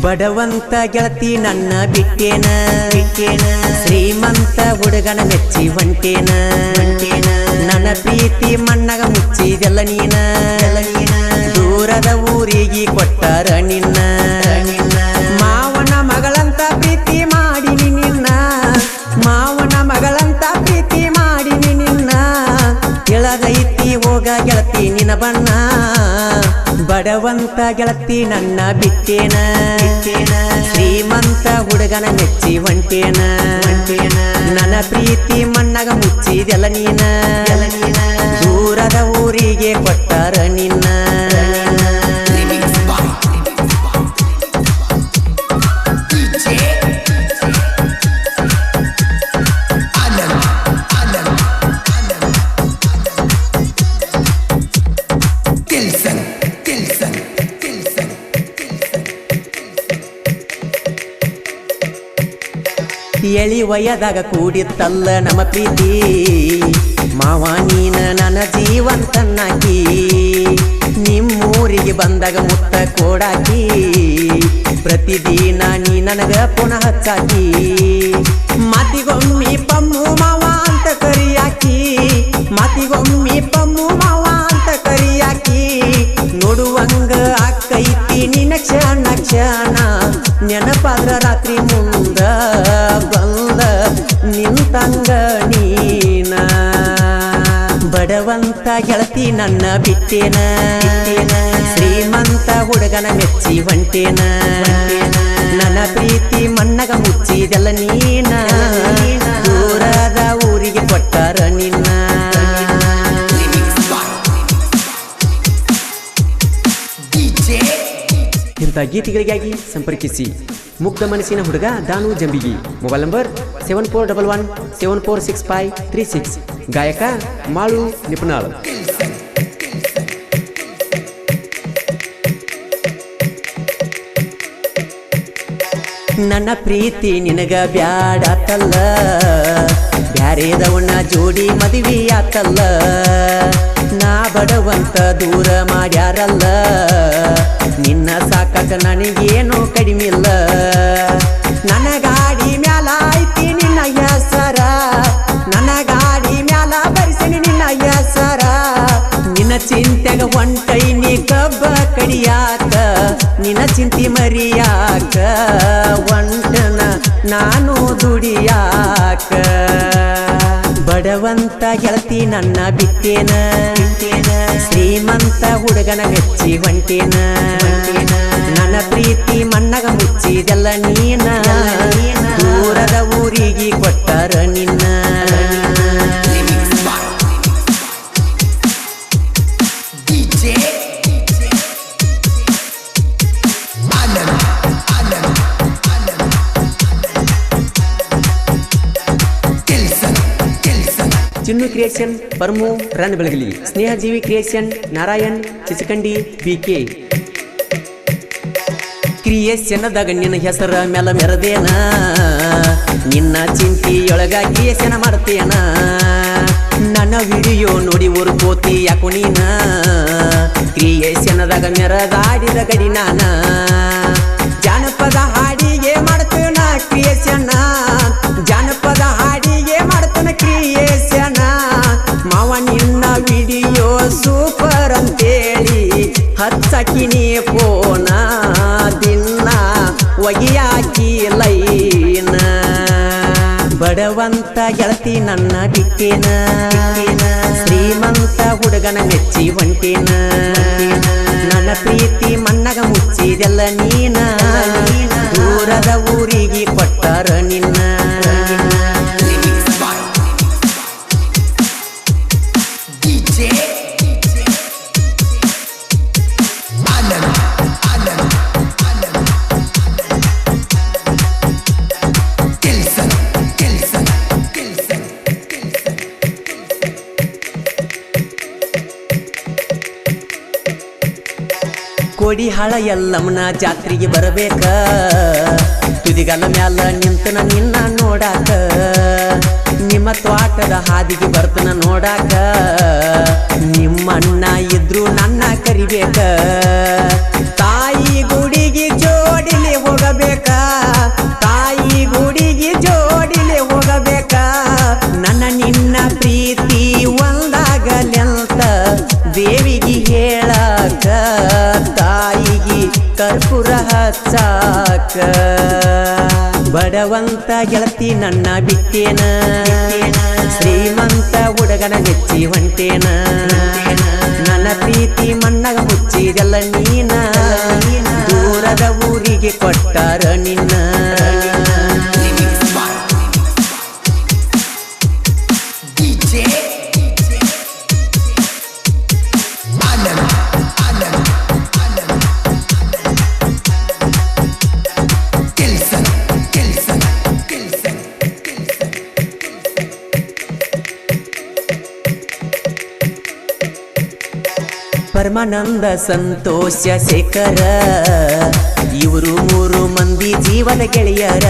ಬಡವಂತ ಗೆಳತಿ ನನ್ನ ಬಿಟ್ಟೇನ? ಬಿಟ್ಟೇನ ಶ್ರೀಮಂತ ಹುಡುಗನ ಮೆಚ್ಚಿ ಹೊಂಟೇನ ಹೊಂಟೇನ ನನ್ನ ಪ್ರೀತಿ ಮಣ್ಣಗ ಮುಚ್ಚಿದೆಲ್ಲ ನೀನ? ದೂರದ ಊರಿಗೆ ಕೊಟ್ಟಾರ ನಿನ್ನ? ಬಡವಂತ ಗೆಳತಿ ನನ್ನ ಬಿಟ್ಟೇನ? ಶ್ರೀಮಂತ ಹುಡುಗನ ಮೆಚ್ಚಿ ಹೊಂಟೇನ ನನ್ನ ಪ್ರೀತಿ ಮಣ್ಣಗ ಮುಚ್ಚಿದೆಲ್ಲ ನೀನ? ದೂರದ ಊರಿಗೆ ಕೊಟ್ಟಾರ ನಿನ್ನ? ಎಳಿ ವಯದಾಗ ಕೂಡಿತ್ತಲ್ಲ ನಮ್ಮ ಪ್ರೀತಿ. ಮಾವ, ನೀನ ನನ್ನ ಜೀವಂತನ್ನಾಕಿ ನಿಮ್ಮೂರಿಗೆ ಬಂದಾಗ ಮುತ್ತ ಕೋಡಾಕಿ. ಪ್ರತಿದಿನ ನೀ ನನಗ ಪುನಃ ಹಚ್ಚಾಕಿ. ಮಾತಿಗೊಮ್ಮಿ ಪಮ್ಮು ಮಾವ ಬಡವಂತ ಗೆಳತಿ ನನ್ನ ಬಿಟ್ಟೇನ? ಶ್ರೀಮಂತ ಹುಡುಗನ ಮೆಚ್ಚಿ ಹೊಂಟೇನ ನನ್ನ ಪ್ರೀತಿ ಮಣ್ಣಗ ಮುಚ್ಚಿದೆಲ್ಲ ನೀನ? ದೂರದ ಊರಿಗೆ ಕೊಟ್ಟಾರ ನಿನ್ನ? ಇಂಥ ಗೀತೆಗಳಿಗಾಗಿ ಸಂಪರ್ಕಿಸಿ. ಮುಗ್ಧ ಮನಸ್ಸಿನ ಹುಡುಗ Danu Jambigi mobile number seven four double one seven four six five three six ಗಾಯಕ ಮಾಳು ನಿಪುಣಾಳ್ ನನ್ನ ಪ್ರೀತಿ ನಿನಗ ಬ್ಯಾಡಾತಲ್ಲ ಬ್ಯಾರೇದವನ್ನ ಜೋಡಿ ಮದುವೆ ಆತಲ್ಲ ನಾ ಬಡವಂತ ದೂರ ಮಾಡ್ಯಾರಲ್ಲ, ನಿನ್ನ ಸಾಕಕ ನನಗೇನು ಕಡಿಮಿಲ್ಲ. ನನ್ನ ಗಾಡಿ ಮ್ಯಾಲ ಐತಿ ನಿನ್ನ ಹೆಸರ ನನ್ನ ಗಾಡಿ ಮ್ಯಾಲ ಬರಿಸಿನಿ ನಿನ್ನ ಹೆಸರ. ನಿನ್ನ ಚಿಂತೆಗ ಹೊಂಟೈ ನೀ ಕಬ್ಬ ಕಡಿಯಾಕ, ನಿನ್ನ ಚಿಂತಿ ಮರಿಯಾಕ, ಒಂಟನ ನಾನು ದುಡಿಯಾಕ. ಬಡವಂತ ಗೆಳತಿ ನನ್ನ ಬಿತ್ತೇನ ಶ್ರೀಮಂತ ಹುಡುಗನ ಮೆಚ್ಚಿ ಹೊಂಟೇನ? ನನ್ನ ಪ್ರೀತಿ ಮಣ್ಣಗ ಮುಚ್ಚಿದೆಲ್ಲ ನೀನ ಚಿನ್ನು ಕ್ರಿಯೇಷನ್ ಪರ್ಮು ರನ್ ಬೆಳಗಲಿ ಸ್ನೇಹಜೀವಿ creation Narayan, Chichakandi B K. ಕ್ರಿಯೇಷನ್ದಾಗ ನಿನ್ನ ಹೆಸರ ಮ್ಯಾಲ ಮೆರದೇನ ನಿನ್ನ ಚಿಂತಿಯೊಳಗ ಕ್ರಿಯೇಷನ್ ಮಾಡ್ತೇನ ನನ್ನ ವಿಡಿಯೋ ನೋಡಿ ಊರು ಕೋತಿ ಯಾಕೋ ನೀನ. ಕ್ರಿಯೇಷನ್ದಾಗ ಮೆರದಾಡಿದ ಗಡಿ ನಾನ. ಜಾನಪದ ಹಾಡಿಗೆ ಮಾಡ್ತೇನ ಕ್ರಿಯೇಷನ್ ಜಾನಪದ ಹಚ್ಚಕಿನಿ ಫೋನ ದಿನ್ನ ಲೈನ. ಬಡವಂತ ಗೆಳತಿ ನನ್ನ ಬಿಟ್ಟಿನ ಶ್ರೀಮಂತ ಹುಡುಗನ ಮೆಚ್ಚಿ ಹೊಂಟೇನ. ನನ್ನ ಪ್ರೀತಿ ಮಣ್ಣಗ ಮುಚ್ಚಿದೆಲ್ಲ ನೀನ. ದೂರದ ಊರಿಗೆ ಕೊಟ್ಟಾರ ನಿನ್ನ. ಕೋಡಿ ಹಾಳ ಎಲ್ಲಮ್ಮನ ಜಾತ್ರೆಗೆ ಬರಬೇಕ. ತುದಿಗಲ ಮ್ಯಾಲ ನಿಂತನ ನಿನ್ನ ನೋಡಾಕ. ನಿಮ್ಮ ತ್ವಾಟದ ಹಾದಿಗೆ ಬರ್ತನ ನೋಡಾಕ. ನಿಮ್ಮಣ್ಣ ಇದ್ರು ನನ್ನ ಕರಿಬೇಕ. ಕರ್ಪೂರ ಹಚ್ಚಾಕ. ಬಡವಂತ ಗೆಳತಿ ನನ್ನ ಬಿಟ್ಟೇನ. ಶ್ರೀಮಂತ ಹುಡುಗನ ಮೆಚ್ಚಿ ಹೊಂಟೇನ. ನನ್ನ ಪ್ರೀತಿ ಮಣ್ಣಗ ಮುಚ್ಚಿದೆಲ್ಲ ನೀನ. ದೂರದ ಊರಿಗೆ ಕೊಟ್ಟಾರ ನಿನ್ನ. ಪರಮಾನಂದ ಸಂತೋಷ ಶೇಖರ ಇವರು ಮೂರು ಮಂದಿ ಜೀವನ ಗೆಳೆಯರ।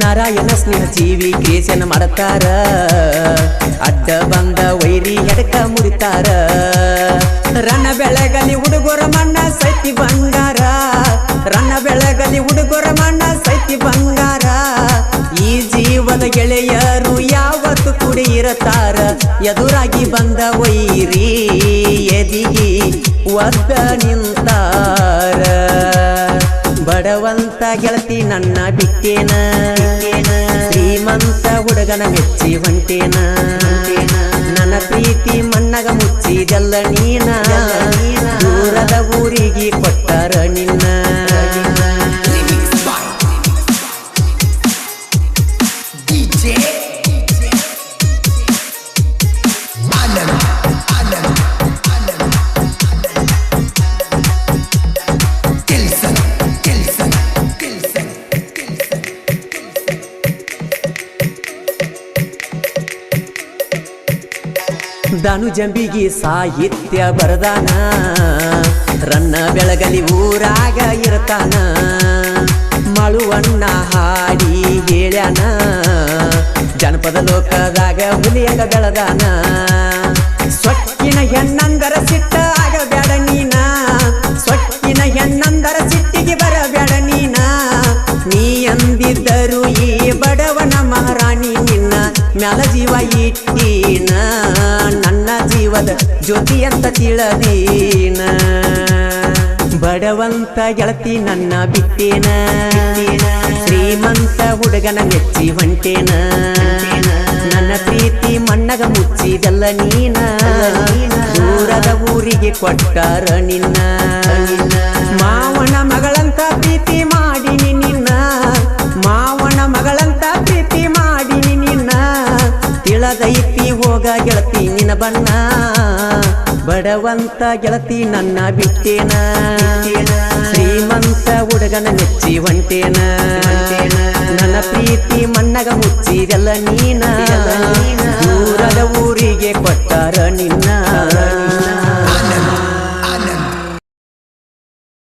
ನಾರಾಯಣ ಸ್ನೇಹ ಜೀವಿ ಕೇಶನ ಮಾಡ್ತಾರ। ಅಡ್ಡ ಬಂದ ವೈರಿ ಎಡಕ ಮುರಿತಾರ। ರಣ ಬೆಳಗಲಿ ಹುಡುಗರ ಮಣ್ಣ ಸೈತಿ ಬಂಗಾರ। ರಣ ಬೆಳಗಲಿ ಹುಡುಗರ ಮಣ್ಣ ಸೈತಿ ಬಂಗಾರ। ಈ ಜೀವನ ಗೆಳೆಯರು ಯಾವತ್ತು ಕುಡಿ ಇರತಾರ। ಎದುರಾಗಿ ಬಂದ ವೈರಿ ಒದ್ದ ನಿಂತಾರ ಬಡವಂತ ಗೆಳತಿ ನನ್ನ ಬಿಟ್ಟೇನ ಶ್ರೀಮಂತ ಹುಡುಗನ ಮೆಚ್ಚಿ ಹೊಂಟೇನ. ನನ್ನ ಪ್ರೀತಿ ಮಣ್ಣಗ ಮುಚ್ಚಿದೆಲ್ಲ ನೀನ. ದಾನು ಜಂಬಿಗಿ ಸಾಹಿತ್ಯ ಬರದಾನ. ರನ್ನ ಬೆಳಗಲಿ ಊರಾಗ ಇರ್ತಾನ. ಮಳುವಣ್ಣ ಹಾಡಿ ಹೇಳ್ಯಾನ. ಜನಪದ ಲೋಕದಾಗ ಹುಲಿಯಂಗ ಬೆಳದಾನ. ಜ್ಯೋತಿ ಅಂತ ತಿಳದೀನ. ಬಡವಂತ ಗೆಳತಿ ನನ್ನ ಬಿಟ್ಟೇನ. ಶ್ರೀಮಂತ ಹುಡುಗನ ನೆಚ್ಚಿ ಹೊಂಟೇನ. ನನ್ನ ಪ್ರೀತಿ ಮಣ್ಣಗ ಮುಚ್ಚಿದೆಲ್ಲ ನೀನ. ದೂರದ ಊರಿಗೆ ಕೊಟ್ಟಾರ ನಿನ್ನ. ಮಾವನ ಮಗಳಂತ ಪ್ರೀತಿ ಮಾಡಿನಿ ನಿನ್ನ. ಮಾವನ ಮಗಳಂತ ಪ್ರೀತಿ ಮಾಡಿನಿ ನಿನ್ನ. ತಿಳದೈತಿ ಹೋಗ ಗೆಳತಿ ನಿನ್ನ ಬಣ್ಣ. ಬಡವಂತ ಗೆಳತಿ ನನ್ನ ಬಿಟ್ಟೇನ? ಶ್ರೀಮಂತ ಹುಡುಗನ ನೆಚ್ಚಿ ಹೊಂಟೇನ ನನ್ನ ಪ್ರೀತಿ ಮಣ್ಣಗ ಮುಚ್ಚಿದೆಲ್ಲ ನೀನಾ?